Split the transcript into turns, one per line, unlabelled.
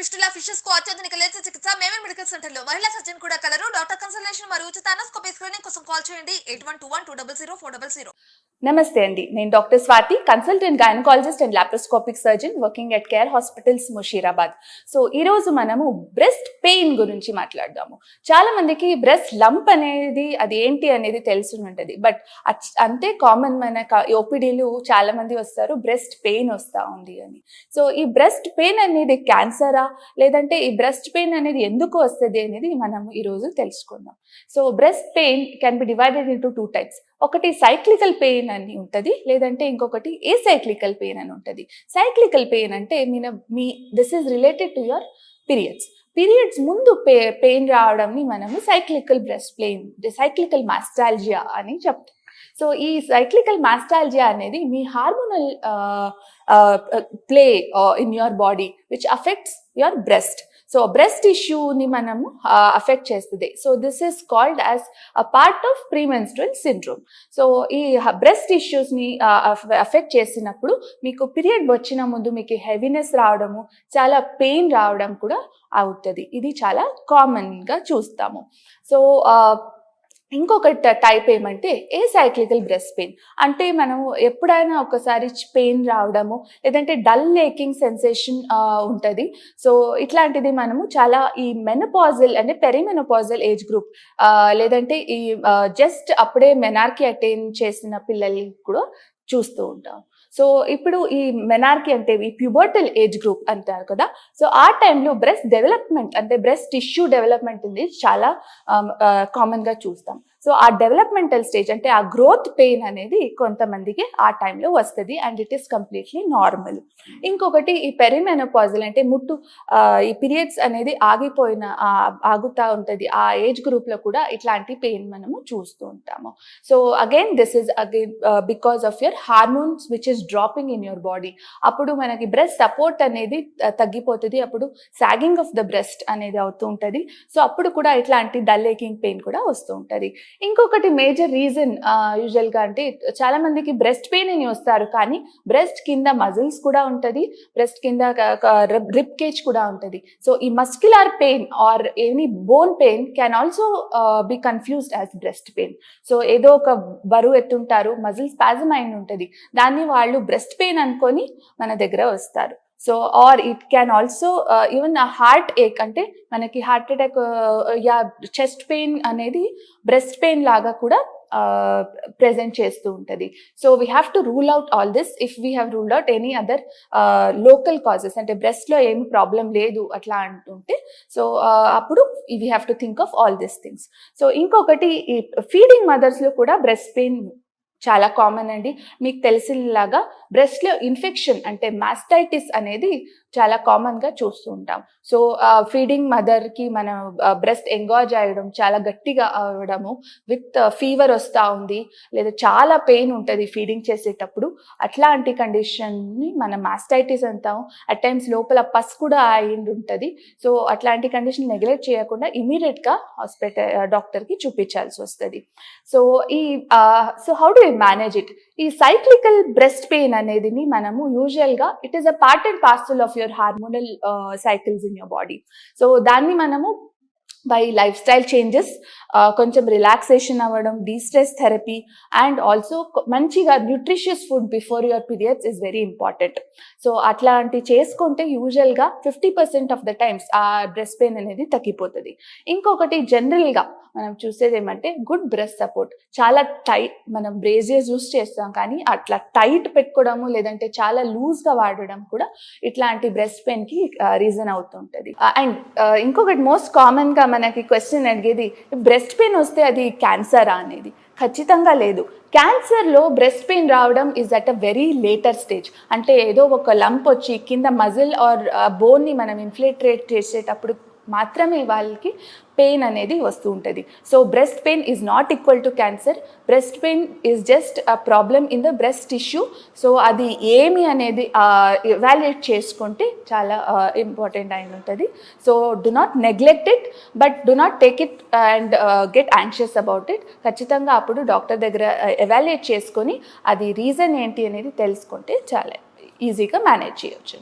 Fistula ఫిషెస్కు అత్యాధునిక laser చికిత్స mammon medical సెంటర్లో మహిళా సర్జన్ కూడా కలరు. డాక్టర్ కన్సల్టేషన్ మరియు ఉచిత అనస్కోపీ స్క్రీనింగ్ కోసం కాల్ చేయండి. Eight one two one two double zero four double zero.
నమస్తే అండి. నేను doctor Swathi consultant gynaecologist and laparoscopic surgeon working at Care Hospitals Musheerabad. So ఈ రోజు మనము బ్రెస్ట్ పెయిన్ గురించి మాట్లాడదాము. చాలా మందికి బ్రెస్ట్ లంప్ అనేది అది ఏంటి అనేది తెలిసి ఉంటుంది. బట్ అంతే కామన్ మన ఓపీడీలు చాలా మంది వస్తారు బ్రెస్ట్ పెయిన్ వస్తూ ఉంది అని. సో ఈ బ్రెస్ట్ పెయిన్ అనేది క్యాన్సరా లేదంటే ఈ బ్రెస్ట్ పెయిన్ అనేది ఎందుకు వస్తుంది అనేది మనం ఈరోజు తెలుసుకుందాం. So breast pain can be divided into two types ఒకటి సైక్లికల్ పెయిన్ అని ఉంటుంది లేదంటే ఇంకొకటి ఏ సైక్లికల్ పెయిన్ అని ఉంటుంది. సైక్లికల్ పెయిన్ అంటే mean me this is related to your periods periods ముందు పెయిన్ రావడంని మనము cyclical breast pain cyclical mastalgia అని చెప్తాం. సో ఈ సైక్లికల్ మాస్టాలజియా అనేది మీ hormonal play in your body which affects your breast so breast ఇష్యూని మనము అఫెక్ట్ చేస్తుంది. So this is called as a part of premenstrual syndrome so ఈ breast ఇష్యూస్ని affect చేసినప్పుడు మీకు పీరియడ్ వచ్చిన ముందు మీకు హెవీనెస్ రావడము చాలా పెయిన్ రావడం కూడా అవుతుంది. ఇది చాలా కామన్గా చూస్తాము. సో ఇంకొక టైప్ ఏమంటే ఏ సైక్లికల్ బ్రెస్ట్ పెయిన్ అంటే మనము ఎప్పుడైనా ఒకసారి పెయిన్ రావడము లేదంటే డల్ లేకింగ్ సెన్సేషన్ ఉంటుంది. సో ఇట్లాంటిది మనము చాలా ఈ మెనపాజల్ అంటే పెరిమెనపాజల్ ఏజ్ గ్రూప్ లేదంటే ఈ జస్ట్ అప్పుడే మెనార్కి అటైన్ చేసిన పిల్లల్ని కూడా చూస్తూ ఉంటాం. సో ఇప్పుడు ఈ మెనార్కి అంటే ఈ ప్యూబర్టల్ ఏజ్ గ్రూప్ అంటారు కదా. సో ఆ టైంలో బ్రెస్ట్ డెవలప్మెంట్ అంటే బ్రెస్ట్ టిష్యూ డెవలప్మెంట్ ఉంది చాలా um, uh, కామన్గా చూస్తాం. సో ఆ డెవలప్మెంటల్ స్టేజ్ అంటే ఆ గ్రోత్ పెయిన్ అనేది కొంతమందికి ఆ టైంలో వస్తుంది and it is completely normal ఇంకొకటి ఈ పెరిమెనోపాజల్ అంటే ముట్టు ఈ పీరియడ్స్ అనేది ఆగిపోయిన ఆగుతూ ఉంటుంది. ఆ ఏజ్ గ్రూప్లో కూడా ఇట్లాంటి పెయిన్ మనము చూస్తూ ఉంటాము. So again this is again because of your hormones which is dropping in your body అప్పుడు మనకి బ్రెస్ట్ సపోర్ట్ అనేది తగ్గిపోతుంది. అప్పుడు సాగింగ్ ఆఫ్ ద బ్రెస్ట్ అనేది అవుతూ ఉంటుంది. సో అప్పుడు కూడా ఇట్లాంటి డల్ ఏకింగ్ పెయిన్ కూడా వస్తూ ఉంటుంది. ఇంకొకటి మేజర్ రీజన్ యూజువల్గా అంటే చాలా మందికి బ్రెస్ట్ పెయిన్ అని వస్తారు కానీ బ్రెస్ట్ కింద మజిల్స్ కూడా ఉంటుంది బ్రెస్ట్ కింద రిప్ కేజ్ కూడా ఉంటుంది. సో ఈ muscular pain or any bone pain can also be confused as breast pain so ఏదో ఒక బరువు ఎత్తుంటారు మజిల్ స్పాజమ్ అయిన ఉంటుంది దాన్ని వాళ్ళు బ్రెస్ట్ పెయిన్ అనుకొని మన దగ్గర వస్తారు. So or it can also even heart ache అంటే మనకి హార్ట్ అటాక్ యా చెస్ట్ పెయిన్ అనేది బ్రెస్ట్ పెయిన్ లాగా కూడా ప్రెజెంట్ చేస్తూ ఉంటుంది. So we have to rule out all this if we have rule out any other local causes అంటే బ్రెస్ట్లో ఏమి ప్రాబ్లం లేదు అట్లా అంటుంటే సో అప్పుడు we have to think of all this things so ఇంకొకటి ఈ ఫీడింగ్ మదర్స్లో కూడా బ్రెస్ట్ పెయిన్ చాలా కామన్ అండి. మీకు తెలిసినలాగా బ్రెస్ట్లో ఇన్ఫెక్షన్ అంటే మాస్టైటిస్ అనేది చాలా కామన్గా చూస్తూ ఉంటాం. సో ఫీడింగ్ మదర్కి మన బ్రెస్ట్ ఎంగాజ్ అయ్యడం చాలా గట్టిగా అవ్వడము విత్ ఫీవర్ వస్తూ ఉంది లేదా చాలా పెయిన్ ఉంటుంది ఫీడింగ్ చేసేటప్పుడు అట్లాంటి కండిషన్ని మనం మాస్టైటిస్ అంటాం. అట్ టైమ్స్ లోపల పస్ కూడా అయింది ఉంటుంది సో అట్లాంటి కండిషన్ నెగ్లెక్ట్ చేయకుండా ఇమీడియట్గా హాస్పిటల్ డాక్టర్కి చూపించాల్సి వస్తుంది. సో ఈ so how do manage it ఈ సైక్లికల్ బ్రెస్ట్ పెయిన్ అనేది మనము యూజువల్గా it is a part and parcel of your hormonal cycles in your body so దాన్ని మనము బై లైఫ్ స్టైల్ చేంజెస్ కొంచెం రిలాక్సేషన్ అవ్వడం డీస్ట్రెస్ థెరపీ అండ్ ఆల్సో మంచిగా nutritious food before your periods is very important so అట్లాంటి చేసుకుంటే యూజువల్గా fifty percent of the times ఆ breast pain అనేది తగ్గిపోతుంది. ఇంకొకటి జనరల్గా మనం చూసేది ఏమంటే గుడ్ బ్రెస్ట్ సపోర్ట్ చాలా టైట్ మనం బ్రేజియర్స్ యూస్ చేస్తాం కానీ అట్లా టైట్ పెట్టుకోవడము లేదంటే చాలా లూజ్గా వాడడం కూడా ఇట్లాంటి బ్రెస్ట్ పెయిన్కి రీజన్ అవుతుంటుంది. అండ్ ఇంకొకటి మోస్ట్ కామన్గా మనకి క్వశ్చన్ అడిగేది బ్రెస్ట్ పెయిన్ వస్తే అది క్యాన్సరా అనేది. ఖచ్చితంగా లేదు. క్యాన్సర్లో బ్రెస్ట్ పెయిన్ రావడం is at a very later stage అంటే ఏదో ఒక లంప్ వచ్చి కింద మజిల్ ఆర్ బోన్ని మనం ఇన్ఫ్లేట్రేట్ చేసేటప్పుడు మాత్రమే వాళ్ళకి పెయిన్ అనేది వస్తూ ఉంటుంది. So breast pain is not equal to cancer breast pain is just a problem in the breast tissue so అది ఏమి అనేది ఇవాల్యుయేట్ చేసుకుంటే చాలా ఇంపార్టెంట్ అయిన ఉంటుంది. So do not neglect it but do not take it and get anxious about it ఖచ్చితంగా అప్పుడు doctor దగ్గర ఎవాల్యుయేట్ చేసుకొని అది రీజన్ ఏంటి అనేది తెలుసుకుంటే చాలా ఈజీగా మేనేజ్ చేయొచ్చు